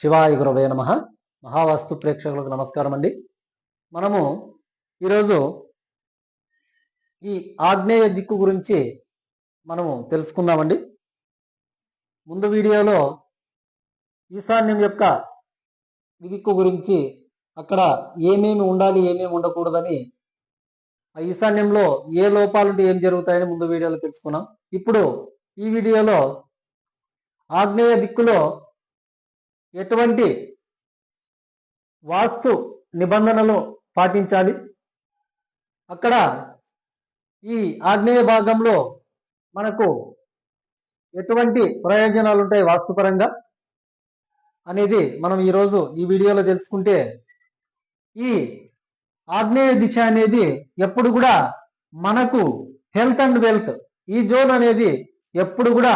శివాయ గురవే నమ. మహావాస్తు ప్రేక్షకులకు నమస్కారం అండి మనము ఈరోజు ఈ ఆగ్నేయ దిక్కు గురించి మనము తెలుసుకుందామండి. ముందు వీడియోలో ఈశాన్యం యొక్క దిక్కు గురించి అక్కడ ఏమేమి ఉండాలి ఏమేమి ఉండకూడదని ఆ ఈశాన్యంలో ఏ లోపాలుంటే ఏం జరుగుతాయని ముందు వీడియోలో తెలుసుకున్నాం. ఇప్పుడు ఈ వీడియోలో ఆగ్నేయ దిక్కులో ఎటువంటి వాస్తు నిబంధనలు పాటించాలి? అక్కడ ఈ ఆగ్నేయ భాగంలో మనకు ఎటువంటి ప్రయోజనాలు ఉంటాయి వాస్తుపరంగా అనేది మనం ఈరోజు ఈ వీడియోలో తెలుసుకుంటే ఈ ఆగ్నేయ దిశ అనేది ఎప్పుడు కూడా మనకు హెల్త్ అండ్ వెల్త్ ఈ జోన్ అనేది ఎప్పుడు కూడా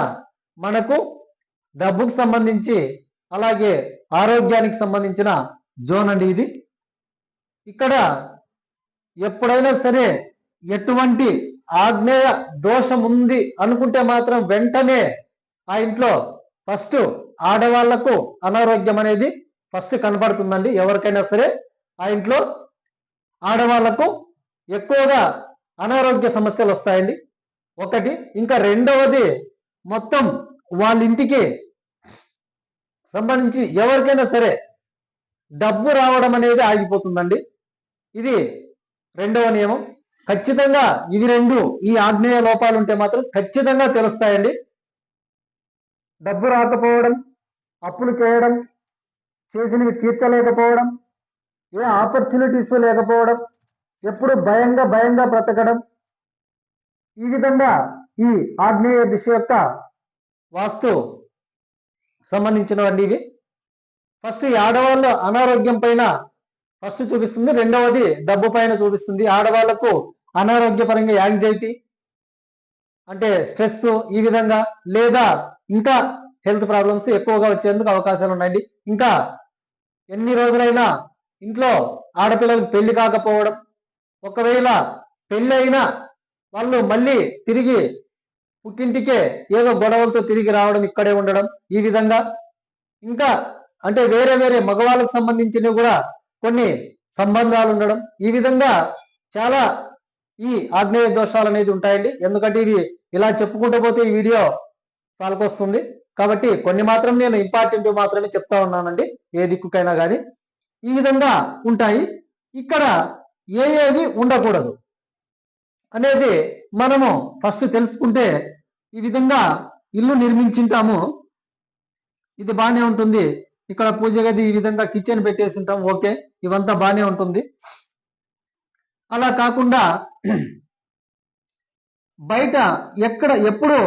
మనకు డబ్బుకు సంబంధించి అలాగే ఆరోగ్యానికి సంబంధించిన జోన్ అండి ఇది. ఇక్కడ ఎప్పుడైనా సరే ఎటువంటి ఆగ్నేయ దోషం ఉంది అనుకుంటే మాత్రం వెంటనే ఆ ఇంట్లో ఫస్ట్ ఆడవాళ్ళకు అనారోగ్యం అనేది ఫస్ట్ కనపడుతుందండి ఎవరికైనా సరే ఆ ఇంట్లో ఆడవాళ్ళకు ఎక్కువగా అనారోగ్య సమస్యలు వస్తాయండి. ఒకటి ఇంకా రెండవది మొత్తం వాళ్ళ ఇంటికి సంబంధించి ఎవరికైనా సరే డబ్బు రావడం అనేది ఆగిపోతుందండి. ఇది రెండవ నియమం. ఖచ్చితంగా ఇవి రెండు ఈ ఆగ్నేయ లోపాలు ఉంటే మాత్రం ఖచ్చితంగా తెలుస్తాయండి. డబ్బు రాకపోవడం అప్పులు చేయడం చేసినవి తీర్చలేకపోవడం ఏ ఆపర్చునిటీస్ లేకపోవడం ఎప్పుడు భయంగా భయంగా బ్రతకడం ఈ విధంగా ఈ ఆగ్నేయ దిశ యొక్క వాస్తు సంబంధించినవండి ఇవి. ఫస్ట్ ఈ ఆడవాళ్ళ అనారోగ్యం పైన ఫస్ట్ చూపిస్తుంది. రెండవది డబ్బు పైన చూపిస్తుంది. ఆడవాళ్ళకు అనారోగ్యపరంగా యాంగ్జైటీ అంటే స్ట్రెస్ ఈ విధంగా లేదా ఇంకా హెల్త్ ప్రాబ్లమ్స్ ఎక్కువగా వచ్చేందుకు అవకాశాలు ఉన్నాయండి. ఇంకా ఎన్ని రోజులైనా ఇంట్లో ఆడపిల్లలకు పెళ్ళి కాకపోవడం ఒకవేళ పెళ్ళి అయినా వాళ్ళు మళ్ళీ తిరిగి పుట్టింటికే ఏదో గొడవలతో తిరిగి రావడం ఇక్కడే ఉండడం ఈ విధంగా. ఇంకా అంటే వేరే వేరే మగవాళ్ళకు సంబంధించినవి కూడా కొన్ని సంబంధాలు ఉండడం. ఈ విధంగా చాలా ఈ ఆగ్నేయ దోషాలు అనేది ఉంటాయండి. ఎందుకంటే ఇవి ఇలా చెప్పుకుంటూ పోతే ఈ వీడియో చాలకొస్తుంది. కాబట్టి కొన్ని మాత్రం నేను ఇంపార్టెంట్ మాత్రమే చెప్తా ఉన్నానండి. ఏ దిక్కుకైనా కానీ ఈ విధంగా ఉంటాయి. ఇక్కడ ఏ ఏవి ఉండకూడదు అనేది మనము ఫస్ట్ తెలుసుకుంటే ఈ విధంగా ఇల్లు నిర్మించింటాము. ఇది బాగానే ఉంటుంది. ఇక్కడ పూజ గది ఈ విధంగా కిచెన్ పెట్టేసి ఉంటాం ఓకే ఇవంతా బాగానే ఉంటుంది. అలా కాకుండా బయట ఎక్కడ ఎప్పుడు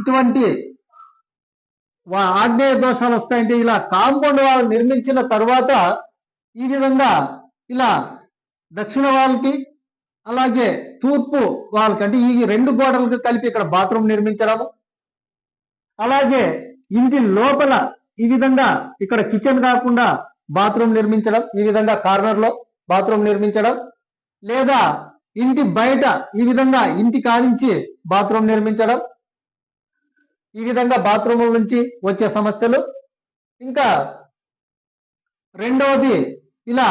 ఇటువంటి వా- ఆగ్నేయ దోషాలు వస్తాయంటే ఇలా కాంపౌండ్ వాళ్ళు నిర్మించిన తర్వాత ఈ విధంగా ఇలా దక్షిణ వాళ్ళకి అలాగే తూర్పు వాళ్ళకంటే ఈ రెండు గోడలకు కలిపి ఇక్కడ బాత్రూమ్ నిర్మించడము. అలాగే ఇంటి లోపల ఈ విధంగా ఇక్కడ కిచెన్ కాకుండా బాత్రూమ్ నిర్మించడం ఈ విధంగా కార్నర్లో బాత్రూమ్ నిర్మించడం. లేదా ఇంటి బయట ఈ విధంగా ఇంటి కానించి బాత్రూమ్ నిర్మించడం. ఈ విధంగా బాత్రూముల నుంచి వచ్చే సమస్యలు. ఇంకా రెండవది ఇలా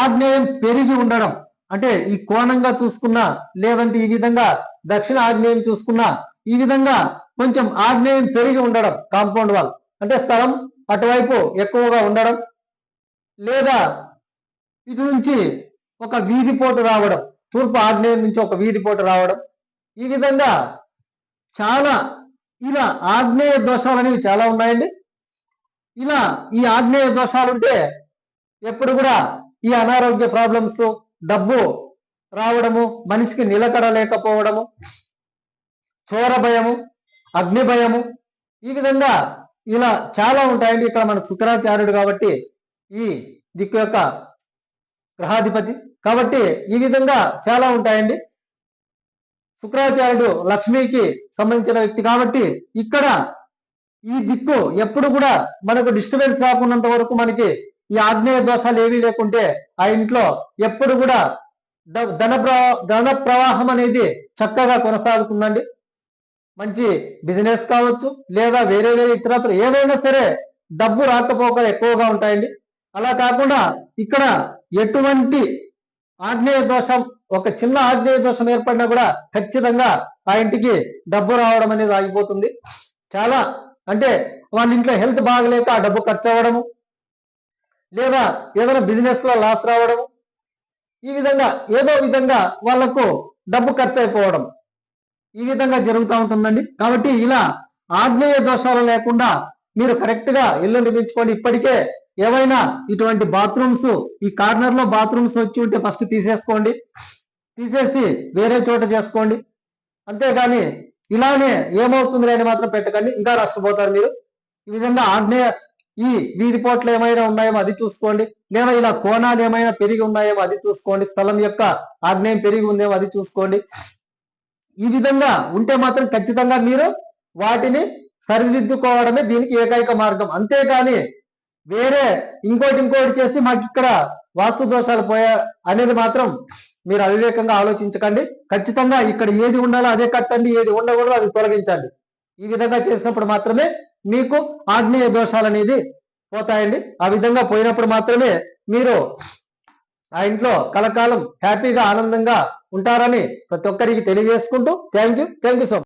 ఆగ్నేయం పెరిగి ఉండడం. అంటే ఈ కోణంగా చూసుకున్నా లేదంటే ఈ విధంగా దక్షిణ ఆగ్నేయం చూసుకున్నా ఈ విధంగా కొంచెం ఆగ్నేయం పెరిగి ఉండడం కాంపౌండ్ వాల్. అంటే స్థలం అటువైపు ఎక్కువగా ఉండడం లేదా ఇటు నుంచి ఒక వీధి పోటు రావడం తూర్పు ఆగ్నేయం నుంచి ఒక వీధి పోటు రావడం. ఈ విధంగా చాలా ఇలా ఆగ్నేయ దోషాలు అనేవి చాలా ఉన్నాయండి. ఇలా ఈ ఆగ్నేయ దోషాలు ఉంటే ఎప్పుడు కూడా ఈ అనారోగ్య ప్రాబ్లమ్స్ డబ్బు రావడము మనిషికి నిలకడ లేకపోవడము చోర భయము అగ్ని భయము ఈ విధంగా ఇలా చాలా ఉంటాయండి. ఇక్కడ మన శుక్రాచార్యుడు కాబట్టి ఈ దిక్కు యొక్క గ్రహాధిపతి కాబట్టి ఈ విధంగా చాలా ఉంటాయండి. శుక్రాచార్యుడు లక్ష్మికి సంబంధించిన వ్యక్తి కాబట్టి ఇక్కడ ఈ దిక్కు ఎప్పుడు కూడా మనకు డిస్టర్బెన్స్ రాకున్నంత వరకు మనకి ఈ ఆగ్నేయ దోషాలు ఏవి లేకుంటే ఆ ఇంట్లో ఎప్పుడు కూడా ద- ధన ప్రవా ధన ప్రవాహం అనేది చక్కగా కొనసాగుతుందండి. మంచి బిజినెస్ కావచ్చు లేదా వేరే వేరే ఇతరత్ర ఏదైనా సరే డబ్బు రాకపోకలు ఎక్కువగా ఉంటాయండి. అలా కాకుండా ఇక్కడ ఎటువంటి ఆగ్నేయ దోషం ఒక చిన్న ఆగ్నేయ దోషం ఏర్పడినా కూడా ఖచ్చితంగా ఆ ఇంటికి డబ్బు రావడం అనేది ఆగిపోతుంది. చాలా అంటే వాళ్ళ ఇంట్లో హెల్త్ బాగలేక ఆ డబ్బు ఖర్చు అవ్వడము లేదా ఏదైనా బిజినెస్లో లాస్ రావడం ఈ విధంగా ఏదో విధంగా వాళ్ళకు డబ్బు ఖర్చు అయిపోవడం ఈ విధంగా జరుగుతూ ఉంటుందండి. కాబట్టి ఇలా ఆగ్నేయ దోషాలు లేకుండా మీరు కరెక్ట్గా ఇల్లు నిర్మించుకోండి ఇప్పటికే ఏవైనా ఇటువంటి బాత్రూమ్స్ ఈ కార్నర్లో బాత్రూమ్స్ వచ్చి ఉంటే ఫస్ట్ తీసేసుకోండి. తీసేసి వేరే చోట చేసుకోండి. అంతేగాని ఇలానే ఏమవుతుంది అని మాత్రం పెట్టకండి. ఇంకా నష్టపోతారు మీరు. ఈ విధంగా ఆగ్నేయ ఈ వీధి పోట్లు ఏమైనా ఉన్నాయేమో అది చూసుకోండి. లేదా ఇలా కోణాలు ఏమైనా పెరిగి ఉన్నాయేమో అది చూసుకోండి. స్థలం యొక్క ఆగ్నేయం పెరిగి ఉందేమో అది చూసుకోండి. ఈ విధంగా ఉంటే మాత్రం ఖచ్చితంగా మీరు వాటిని సరిదిద్దుకోవడమే దీనికి ఏకైక మార్గం. అంతేగాని వేరే ఇంకోటి ఇంకోటి చేసి మాకు ఇక్కడ వాస్తు దోషాలు పోయా అనేది మాత్రం మీరు అవివేకంగా ఆలోచించకండి. ఖచ్చితంగా ఇక్కడ ఏది ఉండాలో అదే కట్టండి. ఏది ఉండకూడదు అది తొలగించండి. ఈ విధంగా చేసినప్పుడు మాత్రమే మీకు ఆగ్నేయ దోషాలు అనేది పోతాయండి. ఆ విధంగా పోయినప్పుడు మాత్రమే మీరు ఆ ఇంట్లో కలకాలం హ్యాపీగా ఆనందంగా ఉంటారని ప్రతి ఒక్కరికి తెలియజేసుకుంటూ thank you. Thank you so much